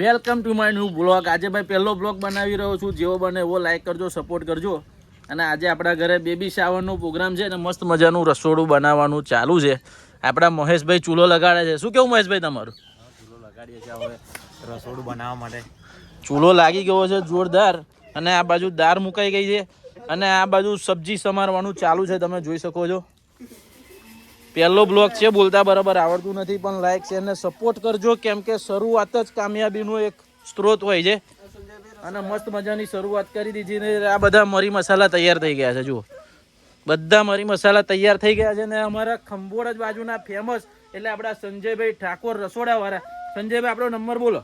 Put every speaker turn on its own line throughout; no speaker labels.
Welcome to my new blog આજે ભાઈ પહેલો બ્લોગ બનાવી રહ્યો છું. જેવો બને એવો લાઈક કરજો સપોર્ટ કરજો. અને આજે આપણા ઘરે બેબી શાવરનો પ્રોગ્રામ છે અને મસ્ત મજાનું રસોડું બનાવવાનું ચાલુ છે. આપણા મહેશભાઈ ચૂલો લગાડે છે. શું કેવું મહેશભાઈ તમારું?
ચૂલો લગાડીએ છીએ હવે રસોડું બનાવવા માટે.
ચૂલો લાગી ગયો છે જોરદાર. અને આ બાજુ દાર મુકાઈ ગઈ છે. અને આ બાજુ સબ્જી સમારવાનું ચાલુ છે. તમે જોઈ શકો છો. પહેલો બ્લોગ છે બોલતા બરાબર આવડતું નથી પણ લાઈક છે અને સપોર્ટ કરજો કેમ કે શરૂઆત જ કામયાબીનો એક સ્ત્રોત હોય છે. અને મસ્ત મજાની શરૂઆત કરી દીધી ને આ બધા મરી મસાલા તૈયાર થઈ ગયા છે જુઓ. બધા મરી મસાલા તૈયાર થઈ ગયા છે ને અમારા ખંભોળ જ બાજુના ફેમસ એટલે આપણા સંજયભાઈ ઠાકોર રસોડાવાળા. સંજયભાઈ આપણો નંબર બોલો.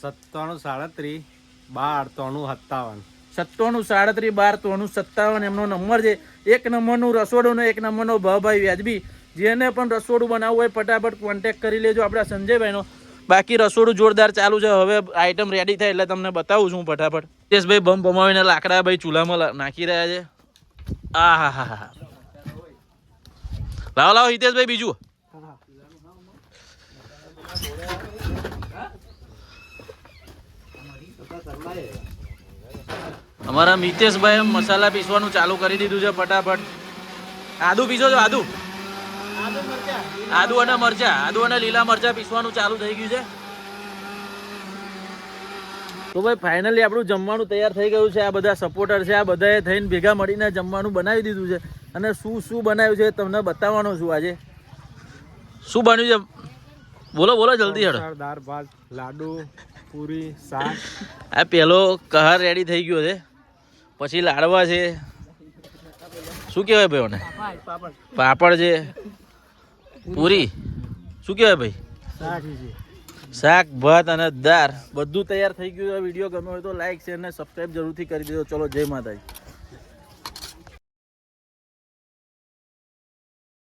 સત્તાણું સાડત્રીસ બાર ત્રણું સત્તાવન.
સત્તાણું સાડત્રીસ બાર ત્રણું સત્તાવન એમનો નંબર છે. એક નંબરનું રસોડું ને એક નંબરનો ભાવભાઈ વ્યાજબી. જેને પણ રસોડું બનાવવું હોય ફટાફટ કોન્ટેક કરી લેજો આપણા સંજયભાઈનો. બાકી રસોડું જોરદાર ચાલુ છે. હવે આઈટમ રેડી થાય એટલે તમને બતાવું છું ફટાફટ. તેશભાઈ બમ બમાવીને લાકડા ભાઈ ચૂલામાં નાખી રહ્યા છે. આ હા હા હા લાવો લાવો, હિતેશભાઈ, બીજું. અમારા મિતેશભાઈ મસાલા પીસવાનું ચાલુ કરી દીધું છે ફટાફટ. આદુ પીસો છો, આદુ? આદુ અને મરચા આદુ અને લીલા મરચા પીસવાનું ચાલુ થઈ ગયું છે. તો ભાઈ ફાઇનલી આપણું જમવાનું તૈયાર થઈ ગયું છે. આ બધા સપોર્ટર છે આ બધાએ થઈને ભેગા મળીને જમવાનું બનાવી દીધું છે. અને શું શું બનાવ્યું છે તમને બતાવવાનો છું આજે. શું બન્યું છે? બોલો બોલો જલ્દી હેડો.
દાળ ભાત લાડુ પૂરી શાક.
આ પેલો કહાર રેડી થઈ ગયો છે. પછી લાડવા છે. શું કહેવાય ભાઈ પાપડ છે. પૂરી? શું કહેવાય ભાઈ?
શાક,
ભાત અને દાળ બધું તૈયાર થઈ ગયું વીડિયો ગમ્યો હોય તો લાઈક શેર અને સબસ્ક્રાઈબ જરૂરથી કરી દેજો. ચલો, જય માતાજી.